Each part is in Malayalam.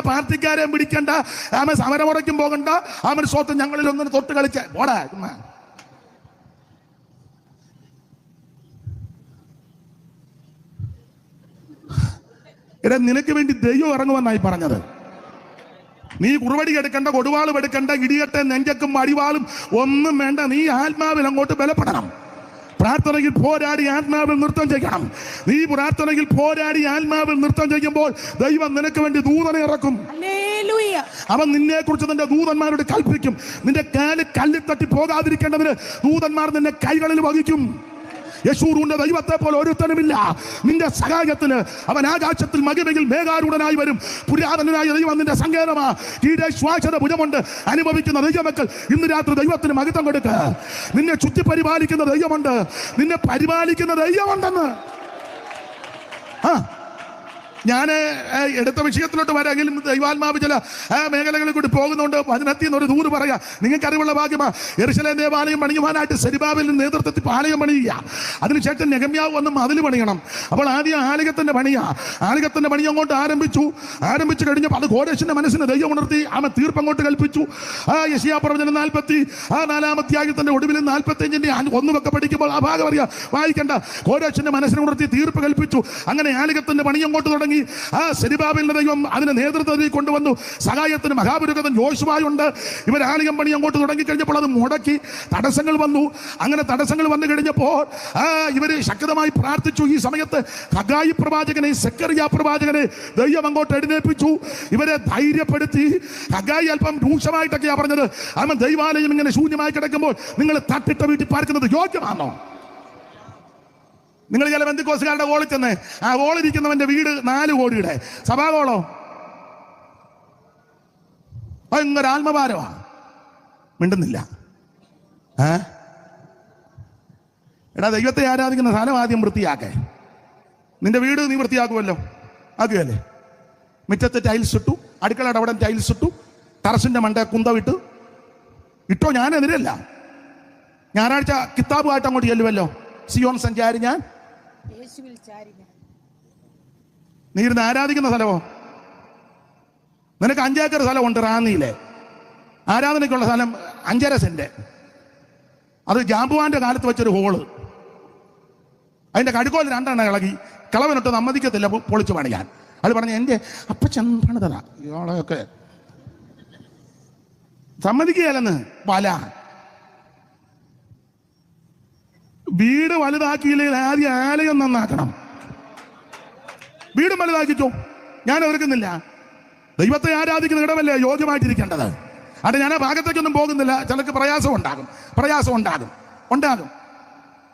പാർട്ടിക്കാരെയും പിടിക്കണ്ട. അവൻ സമരമുറയ്ക്കും പോകണ്ട. അവൻ സ്വത്ത് ഞങ്ങളിൽ ഒന്നിന് തൊട്ട് കളിച്ച പോടാ എടാ നിനക്ക് വേണ്ടി ദൈവം ഇറങ്ങുമെന്നായി പറഞ്ഞത്. നീ കുറുവടി എടുക്കണ്ട കൊടുവാളും എടുക്കണ്ട ഇടിയട്ടെ നെഞ്ചക്കും അടിവാളും ഒന്നും വേണ്ട. നീ ആത്മാവിൽ അങ്ങോട്ട് ബലപ്പെടണം. പ്രാർത്ഥനയിൽ പോരാടി ആത്മാവിൽ നൃത്തം ചെയ്യണം. നീ പ്രാർത്ഥനയിൽ പോരാടി ആത്മാവിൽ നൃത്തം ചെയ്യുമ്പോൾ ദൈവം നിനക്ക് വേണ്ടി ദൂതനെ ഇറക്കും. അവൻ നിന്നെ കുറിച്ച് നിന്റെ ദൂതന്മാരോട് കൽപ്പിക്കും. നിന്റെ കാൽ കല്ലിൽ തട്ടി പോകാതിരിക്കേണ്ടതിന് ദൂതന്മാർ നിന്നെ കൈകളിൽ വഹിക്കും. യശൂറിന്റെ ദൈവത്തെ പോലെ ഒരുത്തനുമില്ല. നിന്റെ സഹായത്തിന് അവൻ ആകാശത്തിൽ മകിമയിൽ മേഘാരൂഢനായി വരും. പുരാതനായ ദൈവം നിന്റെ സങ്കേതമാ. കീഴെ ശ്വാസത ഭുജമുണ്ട്. അനുഭവിക്കുന്ന ദൈവമക്കൾ ഇന്ന് രാത്രി ദൈവത്തിന് മഹത്വം കൊടുക്ക. നിന്നെ ചുറ്റി പരിപാലിക്കുന്ന ദൈവമുണ്ട്. നിന്നെ പരിപാലിക്കുന്ന ദൈവമുണ്ടെന്ന്. ആ ഞാൻ എടുത്ത വിഷയത്തിലോട്ട് വരാമെങ്കിലും ദൈവാത്മാവ് ചില മേഖലകളിൽ കൂടി പോകുന്നുണ്ട്. അതിനകത്ത് നിന്ന് ഒരു ദൂര് പറയാം നിങ്ങൾക്ക് അറിവുള്ള ഭാഗ്യമാ. എറിശലേം ദേവാലയം പണിയുവാനായിട്ട് സെരിബാബിൽ നേതൃത്വത്തിൽ ആലയം പണിയുക. അതിനുശേഷം നെഗമ്യാവ് വന്ന് മതിൽ പണിയണം. അപ്പോൾ ആദ്യം ആലയത്തിന്റെ പണിയാ. ആലയത്തിന്റെ പണി അങ്ങോട്ട് ആരംഭിച്ചു. ആരംഭിച്ചു കഴിഞ്ഞപ്പോൾ അത് ഘോരേശന്റെ മനസ്സിന് ദൈവം ഉണർത്തി. ആമ തീർപ്പ് അങ്ങോട്ട് കൽപ്പിച്ചു. ആ യശിയാ പ്രവചനം നാൽപ്പത്തി ആ നാലാമത്യായത്തിന്റെ ഒടുവിൽ നാൽപ്പത്തി അഞ്ചിന്റെ ഒന്നുമൊക്കെ പഠിക്കുമ്പോൾ ആ ഭാഗം അറിയാം. വായിക്കണ്ട. ഘോരേശന്റെ മനസ്സിനെ ഉണർത്തി തീർപ്പ് കൽപ്പിച്ചു. അങ്ങനെ ആലയത്തിന്റെ പണി അങ്ങോട്ട് തുടങ്ങി. ആ സെരിബാബിലിന്റെ ദൈവം അതിന് നേതൃത്വത്തിൽ കൊണ്ടുവന്നു. സഹായത്തിന് മഹാപുരുഗതൻ യോശുവായുണ്ട്. ഇവർ ആലയം പണി അങ്ങോട്ട് തുടങ്ങി കഴിഞ്ഞപ്പോൾ അത് മുടക്കി തടസ്സങ്ങൾ വന്നു. അങ്ങനെ തടസ്സങ്ങൾ വന്നു കഴിഞ്ഞപ്പോൾ ആ ഇവർ ശക്തമായി പ്രാർത്ഥിച്ചു. ഈ സമയത്ത് ഹഗായി പ്രവാചകനെ സെക്കറിയ പ്രവാചകനെ ദൈവം അങ്ങോട്ട് എഴുന്നേൽപ്പിച്ചു. ഇവരെ ധൈര്യപ്പെടുത്തി. ഹഗായി അല്പം രൂക്ഷമായിട്ടൊക്കെയാണ് പറഞ്ഞത്. അവൻ ദൈവാലയം ഇങ്ങനെ ശൂന്യമായി കിടക്കുമ്പോൾ നിങ്ങൾ തട്ടിട്ട വീട്ടിൽ പാർക്കുന്നത് യോഗ്യമാണോ? നിങ്ങൾ ചില ബന്ധുക്കോസുകാരുടെ ഹോളിൽ ചെന്ന് ആ ഹോളിരിക്കുന്നവന്റെ വീട് നാല് കോടിയുടെ. സഭാഗോളോ ഭയങ്കര ആത്മഭാരമാണ്. മിണ്ടുന്നില്ല. എടാ ദൈവത്തെ ആരാധിക്കുന്ന സ്ഥലം ആദ്യം വൃത്തിയാക്കേ. നിന്റെ വീട് നീ വൃത്തിയാക്കുമല്ലോ. ആദ്യമല്ലേ? മിറ്റത്തെ ടൈൽസ് ഇട്ടു അടുക്കളയുടെ അവിടെ ടൈൽസ് ഇട്ടു തറസിന്റെ മണ്ട കുന്തവിട്ടു. ഇട്ടോ ഞാൻ എതിരല്ല ഞായറാഴ്ച കിതാബുമായിട്ട് അങ്ങോട്ട് ചെല്ലുമല്ലോ. സിയോൺ സഞ്ചാരി ഞാൻ. നീ ഇരുന്ന് ആരാധിക്കുന്ന സ്ഥലമോ? നിനക്ക് അഞ്ചേക്കർ സ്ഥലമുണ്ട് റാന്നിയിലെ. ആരാധനയ്ക്കുള്ള സ്ഥലം അഞ്ചര സെന്റ് അത് ജാമ്പുവാന്റെ കാലത്ത് വെച്ചൊരു ഹോൾ. അതിന്റെ കടുക്കോൽ രണ്ടെണ്ണം ഇളകി കിളവനൊട്ട് സമ്മതിക്കത്തില്ല പൊളിച്ചു പണിയാൻ. അത് പറഞ്ഞ എന്റെ അപ്പച്ചൻ പണിതതാ. ഇയാളെയൊക്കെ. സമ്മതിക്കുകയല്ലെന്ന്. പല വീട് വലുതാക്കിയില്ലെങ്കിൽ ആദ്യം ആലയം നന്നാക്കണം. വീടും വലുതാക്കിച്ചോ ഞാൻ എതിർക്കുന്നില്ല ദൈവത്തെ ആരാധിക്കുന്ന ഇടമല്ലേ യോഗ്യമായിട്ടിരിക്കേണ്ടത്? അത് ഞാൻ ആ ഭാഗത്തേക്കൊന്നും പോകുന്നില്ല. ചിലക്ക് പ്രയാസം ഉണ്ടാകും. പ്രയാസം ഉണ്ടാകും. ഉണ്ടാകും.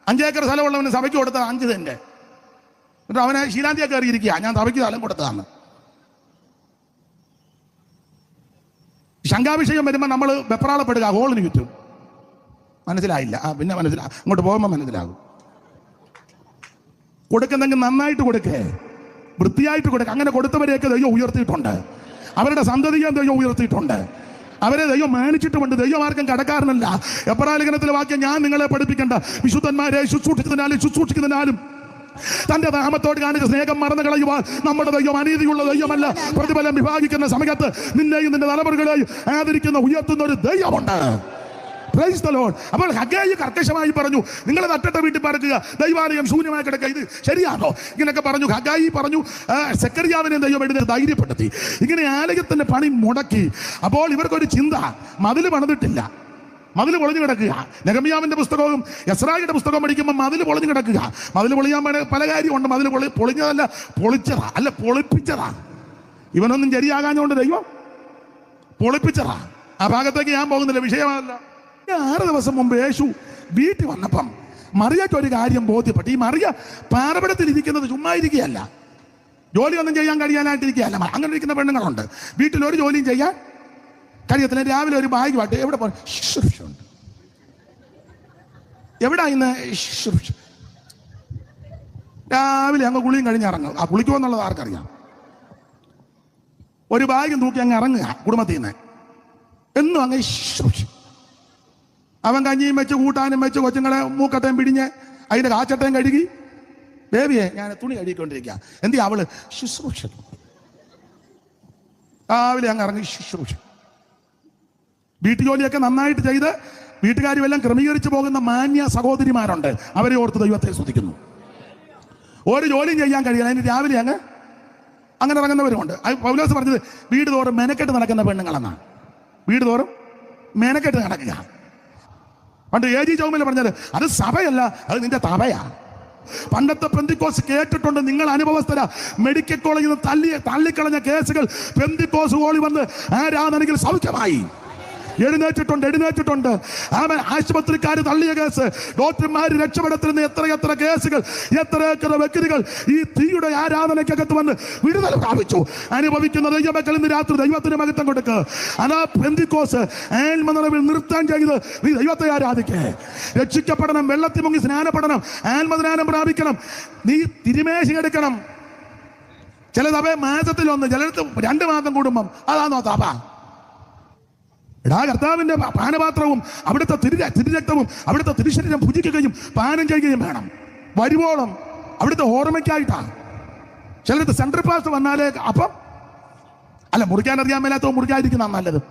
അഞ്ചേക്കർ സ്ഥലമുള്ളവന് സഭയ്ക്ക് കൊടുത്ത അഞ്ച് സെന്റ് എന്നിട്ട് അവനെ ശീലാന്തിയെ കയറിയിരിക്കുക. ഞാൻ സഭയ്ക്ക് സ്ഥലം കൊടുത്തതാണ്. ശങ്കാഭിഷേകം വരുമ്പോൾ നമ്മൾ വെപ്രാളപ്പെടുക ഹോളിന് ചുറ്റും. മനസ്സിലായില്ല. ആ പിന്നെ മനസ്സിലാ അങ്ങോട്ട് പോകുമ്പോൾ മനസ്സിലാകും. കൊടുക്കുന്നെങ്കിൽ നന്നായിട്ട് കൊടുക്കേ. വൃത്തിയായിട്ട് കൊടുക്ക. അങ്ങനെ കൊടുത്തവരെയൊക്കെ ദൈവം ഉയർത്തിയിട്ടുണ്ട്. അവരുടെ സന്തതിയെ ദൈവം ഉയർത്തിയിട്ടുണ്ട്. അവരെ ദൈവം മാനിച്ചിട്ടുമുണ്ട് ദൈവം ആർക്കും കടക്കാരനല്ല. എപ്രാലേഖനത്തിലെ വാക്യം ഞാൻ നിങ്ങളെ പഠിപ്പിക്കേണ്ട. വിശുദ്ധന്മാരെ ശുശ്രൂഷിക്കുന്നതിനാലും ശുശ്രൂഷിക്കുന്നതിനാലും. തന്റെ നാമത്തോട് കാണിച്ച സ്നേഹം മറന്നു കളയുവാൻ നമ്മുടെ ദൈവം അനീതിയുള്ള ദൈവമല്ല. പ്രതിഫലം വിഭാഗിക്കുന്ന സമയത്ത് നിന്നെയും നിന്റെ തലമുറകളെയും ആദരിക്കുന്ന ഉയർത്തുന്ന ഒരു ദൈവമുണ്ട്. The Lord. അപ്പോൾ ഹഗായി കർക്കശമായി പറഞ്ഞു. നിങ്ങൾ നട്ടത്തെ വീട്ടിൽ പറക്കുക ദൈവാലയം ശൂന്യമായി കിടക്കുക. ഇത് ശരിയാണോ? ഇങ്ങനെയൊക്കെ പറഞ്ഞു. ഹഗായി പറഞ്ഞു സെക്കരിയാവിനെ ദൈവം എഴുതി ധൈര്യപ്പെടുത്തി. ഇങ്ങനെ ആലയത്തിന്റെ പണി മുടക്കി. അപ്പോൾ ഇവർക്കൊരു ചിന്ത. മതിൽ പണിതിട്ടില്ല. മതിൽ പൊളിഞ്ഞു കിടക്കുക. നെഗമിയാവിന്റെ പുസ്തകവും യസ്രായിയുടെ പുസ്തകവും പഠിക്കുമ്പോൾ മതിൽ പൊളിഞ്ഞു കിടക്കുക. മതിൽ പൊളിയാൻ പല കാര്യമുണ്ട്. മതിൽ പൊളി പൊളിഞ്ഞതല്ല പൊളിച്ചതാ. അല്ല പൊളിപ്പിച്ചതാ. ഇവനൊന്നും ശരിയാകാഞ്ഞുകൊണ്ട് ദൈവം പൊളിപ്പിച്ചതാ. ആ ഭാഗത്തേക്ക് ഞാൻ പോകുന്നില്ല. വിഷയമല്ല. ആറ് ദിവസം മുമ്പ് യേശു വീട്ടിൽ വന്നപ്പം മറിയയ്ക്ക് ഒരു കാര്യം ബോധ്യപ്പെട്ടു. ഈ മറിയ പാറപടത്തിൽ ഇരിക്കുന്നത് ചുമ്മാ ഇരിക്കുകയല്ല. ജോലിയൊന്നും ചെയ്യാൻ കഴിയാനായിട്ടിരിക്കുകയല്ല. അങ്ങനെ ഇരിക്കുന്ന പെണ്ണുങ്ങളുണ്ട്. വീട്ടിൽ ഒരു ജോലിയും ചെയ്യാൻ കഴിയത്തില്ല. രാവിലെ ഒരു ബാഗ് പാട്ട് എവിടെ പോ എവിടെ ഇന്ന്? രാവിലെ അങ്ങ് കുളിയും കഴിഞ്ഞ് ഇറങ്ങും. ആ കുളിക്കുമെന്നുള്ളത് ആർക്കറിയാം? ഒരു ബാഗും തൂക്കി അങ്ങ് ഇറങ്ങുക കുടുംബത്തിൽ നിന്ന്. എന്നും അങ്ങ് അവൻ കഞ്ഞിയും വെച്ച് കൂട്ടാനും വെച്ച് കൊച്ചുങ്ങളെ മൂക്കത്തേം പിടിഞ്ഞ് അതിന്റെ കാച്ചട്ടയും കഴുകി. ബേബിയെ ഞാൻ തുണി കഴുകിക്കൊണ്ടിരിക്കുക എന്തി അവൾ? ശുശ്രൂഷ. രാവിലെ അങ്ങ് ഇറങ്ങി ശുശ്രൂഷ. വീട്ടുജോലിയൊക്കെ നന്നായിട്ട് ചെയ്ത് വീട്ടുകാരും എല്ലാം ക്രമീകരിച്ചു പോകുന്ന മാന്യ സഹോദരിമാരുണ്ട്. അവരെ ഓർത്ത് ദൈവത്തെ സ്തുതിക്കുന്നു. ഒരു ജോലിയും ചെയ്യാൻ കഴിയില്ല. അതിന് രാവിലെ അങ്ങ് അങ്ങനെ ഇറങ്ങുന്നവരുമുണ്ട്. പൗലോസ് പറഞ്ഞത് വീട് തോറും മെനക്കെട്ട് നടക്കുന്ന പെണ്ണുങ്ങളെന്നാണ്. വീട് തോറും മെനക്കെട്ട് നടക്കുക. പണ്ട് എ ജി ചൗമല പറഞ്ഞത് അത് സഭയല്ല അത് നിന്റെ തവയാ. പണ്ടത്തെ പെന്തിക്കോസ് കേട്ടിട്ടുണ്ട് നിങ്ങൾ അനുഭവസ്ഥര. മെഡിക്കൽ കോളേജിൽ നിന്ന് തള്ളി തള്ളിക്കളഞ്ഞ കേസുകൾ പെന്തിക്കോസ് ഓളി വന്ന് ആരാണെങ്കിൽ സൗഖ്യമായി. എഴുന്നേറ്റിട്ടുണ്ട് എഴുന്നേറ്റിട്ടുണ്ട്. അവൻ ആശുപത്രിക്കാർ തള്ളിയ കേസ്. ഡോക്ടർമാർ രക്ഷപ്പെടുത്തുന്ന എത്ര എത്ര കേസുകൾ എത്ര എത്ര വ്യക്തികൾ ഈ തീയുടെ ആരാധനയ്ക്കകത്ത് വന്ന് വിടുതൽ പ്രാപിച്ചു. അനുഭവിക്കുന്ന ദൈവമക്കൾ ഇന്ന് രാത്രി ദൈവത്തിന് മഹത്വം കൊടുക്ക്. അതാ പെന്തിക്കോസ് ആൽമനിറവിൽ നിർത്താൻ ചെയ്ത് നീ ദൈവത്തെ ആരാധിക്കേ. രക്ഷിക്കപ്പെടണം വെള്ളത്തിൽ മുങ്ങി സ്നാനപ്പെടണം ആത്മസ്നാനം പ്രാപിക്കണം. നീ തിരുമേശി എടുക്കണം. ചില മാസത്തിൽ ഒന്ന് ചിലടത്ത് രണ്ട് മാസം കൂടുമ്പം. അതാണോ തപ? എടാ കർത്താവിന്റെ പാനപാത്രവും അവിടുത്തെ തിരു തിരുരക്തവും അവിടുത്തെ തിരുശരീരം ഭുജിക്കുകയും പാനം ചെയ്യുകയും വേണം. വരുവോളം അവിടുത്തെ ഓർമ്മയ്ക്കായിട്ടാണ് ചിലടത്ത് സെൻട്രൽ പാസ് വന്നാലേ അപ്പം അല്ല മുറിക്കാൻ അറിയാൻ മേലാത്തവ മുറിക്കാതിരിക്കുന്ന നല്ലത്.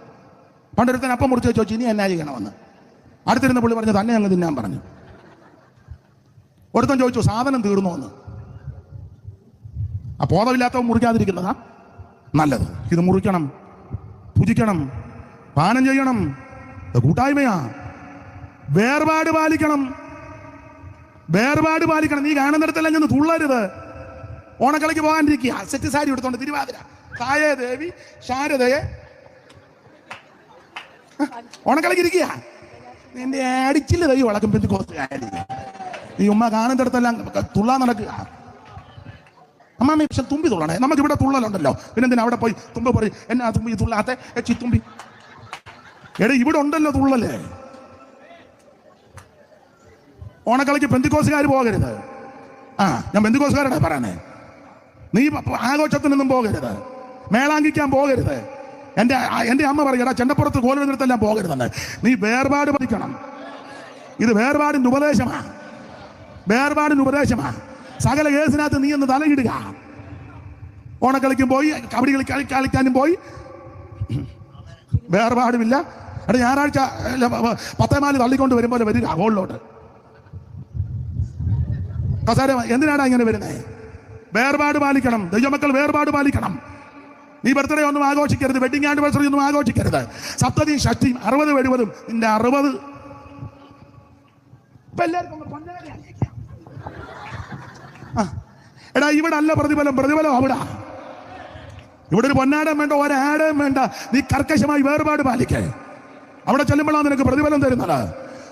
പണ്ടൊരുത്തൻ അപ്പം മുറിച്ച് ചോദിച്ചു ഇനി എന്നാ ചെയ്യണമെന്ന്. അടുത്തിരുന്ന പുള്ളി പറഞ്ഞു തന്നെ അങ്ങ് തിന്നാൻ പറഞ്ഞു. ഒരുത്തൻ ചോദിച്ചു സാധനം തീർന്നു എന്ന്? ആ ബോധമില്ലാത്തവ മുറിക്കാതിരിക്കുന്നതാ നല്ലത്. ഇത് മുറിക്കണം പൂജിക്കണം പാനം ചെയ്യണം. കൂട്ടായ്മയാ. വേർപാട് പാലിക്കണം. വേർപാട് പാലിക്കണം. നീ കാണുന്നിടത്തെല്ലാം ചെന്ന് തുള്ളരുത്. ഓണക്കളിക്ക് പോകാണ്ടിരിക്കുക. സെറ്റ് സാരി എടുത്തോണ്ട് തിരുവാതിര. തായേ ദേവി ശാരദയെ. ഓണക്കളിക്ക് ഇരിക്കുക. നിന്റെ അടിച്ചില്ല തൈ വളക്കും പെന്തി കോസ്റ്റ് ഈ ഉമ്മ കാണുന്നിടത്തെല്ലാം തുള്ളാൻ നടക്കുക. അമ്മാമ്മ പക്ഷെ തുമ്പി തുള്ളണേ. നമുക്ക് ഇവിടെ തുള്ളലുണ്ടല്ലോ. പിന്നെന്തിനാ അവിടെ പോയി തുമ്പ് പറയും എന്നാ തുമ്പി തുള്ളാത്ത? എച്ചി തുമ്പി. എടാ ഇവിടെ ഉണ്ടല്ലോ തുള്ളല്ലേ ഓണക്കളിക്ക് പെന്തിക്കോസുകാർ പോകരുത്. ആ ഞാൻ പെന്തിക്കോസുകാരുടെ പറയണേ. നീ ആഘോഷത്തിനൊന്നും പോകരുത്. മേളാങ്കിക്കാൻ പോകരുത്. എന്റെ എന്റെ അമ്മ പറയടാ ചെണ്ടപ്പുറത്ത് കോലുന്നിടത്തെല്ലാം പോകരുതെന്ന്. നീ വേർപാട് പഠിക്കണം. ഇത് വേർപാടിന്റെ ഉപദേശമാണ് വേർപാടിന്റെ ഉപദേശമാണ് സകല കേസിനകത്ത് നീ ഒന്ന് തലയിടുക. ഓണക്കളിക്കും പോയി കബഡി കളി- കളിക്കാനും പോയി. വേർപാടുമില്ല. എടാ ഞായറാഴ്ച പത്തേമാൽ തള്ളിക്കൊണ്ട് വരുമ്പോൾ വരിക ഹോളിലോട്ട് കസാര എന്തിനാണ് ഇങ്ങനെ വരുന്നത് വേർപാട് പാലിക്കണം. ദൈവമക്കൾ വേർപാട് പാലിക്കണം. നീ ബർത്ത്ഡേ ഒന്നും ആഘോഷിക്കരുത് വെഡിങ് ആനിവേഴ്സറി ഒന്നും ആഘോഷിക്കരുത്. സപ്തതിയും ഷഷ്ടിയും അറുപത് എഴുപതും നിന്റെ അറുപത്. എടാ ഇവിടെ അല്ല പ്രതിഫലം പ്രതിഫലം അവിടെ. ഇവിടെ ഒരു പൊന്നാടം വേണ്ട ഒരാടം വേണ്ട. നീ കർക്കശമായി വേർപാട് പാലിക്കേ. അവിടെ ചെല്ലുമ്പോഴാണ് നിനക്ക് പ്രതിഫലം തരുന്നത്.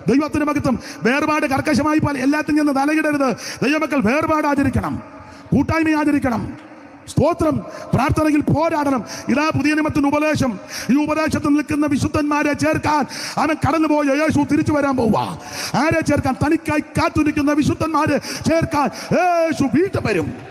ദൈവത്തിന് മകത്വം വേർപാട് കർക്കശമായി പോലെ എല്ലാത്തിൽ നിന്ന് തലയിടരുത്. ദൈവമക്കൾ വേർപാട് ആചരിക്കണം കൂട്ടായ്മ ആചരിക്കണം സ്തോത്രം പ്രാർത്ഥനയിൽ പോരാടണം. ഇതാ പുതിയ നിയമത്തിന് ഉപദേശം. ഈ ഉപദേശത്തിൽ നിൽക്കുന്ന വിശുദ്ധന്മാരെ ചേർക്കാൻ അവൻ കടന്നുപോയ. യേശു തിരിച്ചു വരാൻ പോവുക. ആരെ ചേർക്കാൻ? തനിക്കായി കാത്തുനിൽക്കുന്ന വിശുദ്ധന്മാരെ ചേർക്കാൻ യേശു വീണ്ടും വരും.